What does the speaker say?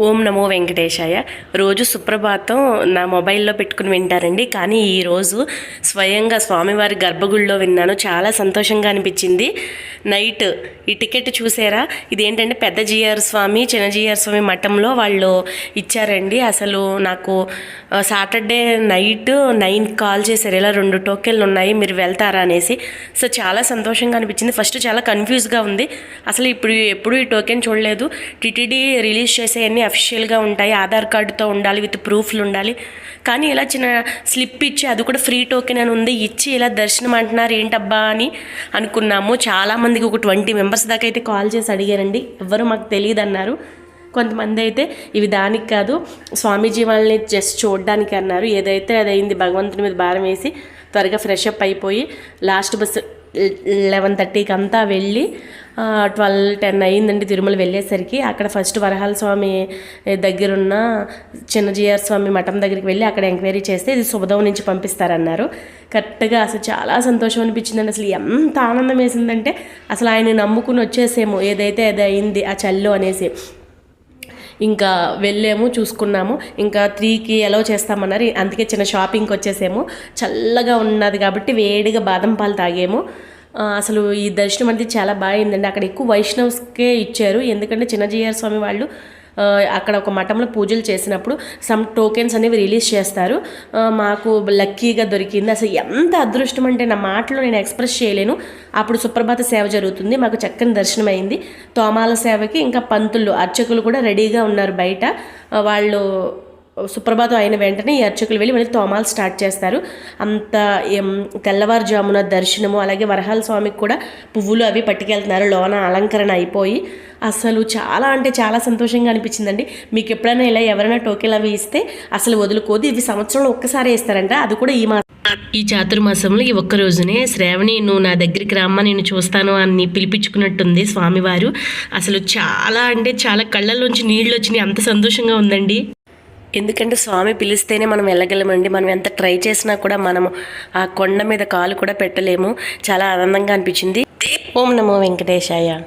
ఓం నమో వెంకటేశాయ. రోజు సుప్రభాతం నా మొబైల్లో పెట్టుకుని వింటారండి. కానీ ఈరోజు స్వయంగా స్వామివారి గర్భగుడిలో విన్నాను. చాలా సంతోషంగా అనిపించింది. నైట్. ఈ టికెట్ చూసారా? ఇదేంటంటే పెద్ద జిఆర్ స్వామి చిన్న జిఆర్ స్వామి మఠంలో వాళ్ళు ఇచ్చారండి. అసలు నాకు సాటర్డే నైట్ నైన్ కాల్ చేశారు. ఇలా రెండు టోకెన్లు ఉన్నాయి మీరు వెళ్తారా అనేసి. సో చాలా సంతోషంగా అనిపించింది. ఫస్ట్ చాలా కన్ఫ్యూజ్గా ఉంది. అసలు ఇప్పుడు ఎప్పుడు ఈ టోకెన్ చూడలేదు. టీటీడీ రిలీజ్ చేసేవన్నీ అఫీషియల్గా ఉంటాయి. ఆధార్ కార్డుతో ఉండాలి విత్ ప్రూఫ్లు ఉండాలి. కానీ ఇలా చిన్న స్లిప్ ఇచ్చి అది కూడా ఫ్రీ టోకెన్ అని ఉంది. ఇచ్చి ఇలా దర్శనం అంటున్నారు ఏంటబ్బా అని అనుకున్నాము. చాలామందికి ఒక ట్వంటీ మెంబర్స్ దాకా అయితే కాల్ చేసి అడిగారండి. ఎవ్వరూ మాకు తెలియదు అన్నారు కొంతమంది అయితే ఇవి దానికి కాదు స్వామీజీ వాళ్ళని జస్ట్ చూడడానికి అన్నారు. ఏదైతే అది అయింది భగవంతుని మీద భారం వేసి త్వరగా ఫ్రెష్ అప్ అయిపోయి లాస్ట్ బస్సు లెవెన్ థర్టీకి అంతా వెళ్ళి ట్వెల్వ్ టెన్ అయ్యిందండి తిరుమల వెళ్ళేసరికి. అక్కడ ఫస్ట్ వరహాల స్వామి దగ్గరున్న చిన్నజీఆర్ స్వామి మఠం దగ్గరికి వెళ్ళి అక్కడ ఎంక్వైరీ చేస్తే ఇది శుభదం నుంచి పంపిస్తారన్నారు. కరెక్ట్గా అసలు చాలా సంతోషం అనిపించిందండి. అసలు ఎంత ఆనందం వేసిందంటే అసలు ఆయన నమ్ముకుని వచ్చేసేమో ఏదైతే అది అయింది ఆ చల్లు అనేసి. ఇంకా వెళ్ళాము చూసుకున్నాము. ఇంకా త్రీకి ఎలా చేస్తామన్నారు. అందుకే చిన్న షాపింగ్కి వచ్చేసాము. చల్లగా ఉన్నది కాబట్టి వేడిగా బాదం పాలు తాగాము. అసలు ఈ దర్శనం అనేది చాలా బాగా అయిందండి. అక్కడ ఎక్కువ వైష్ణవ్స్కే ఇచ్చారు. ఎందుకంటే చిన్నజీఆర్ స్వామి వాళ్ళు అక్కడ ఒక మఠంలో పూజలు చేసినప్పుడు సమ్ టోకెన్స్ అనేవి రిలీజ్ చేస్తారు. మాకు లక్కీగా దొరికింది. అసలు ఎంత అదృష్టం అంటే నా మాటలో నేను ఎక్స్ప్రెస్ చేయలేను. అప్పుడు సుప్రభాత సేవ జరుగుతుంది. మాకు చక్కని దర్శనం అయింది. తోమాల సేవకి ఇంకా పంతులు అర్చకులు కూడా రెడీగా ఉన్నారు బయట. వాళ్ళు సుప్రభాతం అయిన వెంటనే ఈ అర్చకులు వెళ్ళి మళ్ళీ తోమాలు స్టార్ట్ చేస్తారు. అంత తెల్లవారుజామున దర్శనము అలాగే వరహాల స్వామికి కూడా పువ్వులు అవి పట్టుకెళ్తున్నారు. లోన అలంకరణ అయిపోయి అసలు చాలా అంటే చాలా సంతోషంగా అనిపించిందండి. మీకు ఎప్పుడైనా ఇలా ఎవరైనా టోకెలు అవి ఇస్తే అసలు వదులుకోదు. ఇవి సంవత్సరంలో ఒక్కసారి ఇస్తారంట. అది కూడా ఈ మాసం. ఈ చాతుర్మాసంలో ఈ ఒక్క రోజునే శ్రావణి నువ్వు నా దగ్గరికి రమ్మ నేను చూస్తాను అని పిలిపించుకున్నట్టుంది స్వామివారు. అసలు చాలా అంటే చాలా కళ్ళల్లోంచి నీళ్ళు వచ్చినాయి అంత సంతోషంగా ఉందండి. ఎందుకంటే స్వామి పిలిస్తేనే మనం వెళ్ళగలమండి. మనం ఎంత ట్రై చేసినా కూడా మనము ఆ కొండ మీద కాలు కూడా పెట్టలేము. చాలా ఆనందంగా అనిపించింది. ఓం నమో వెంకటేశాయ.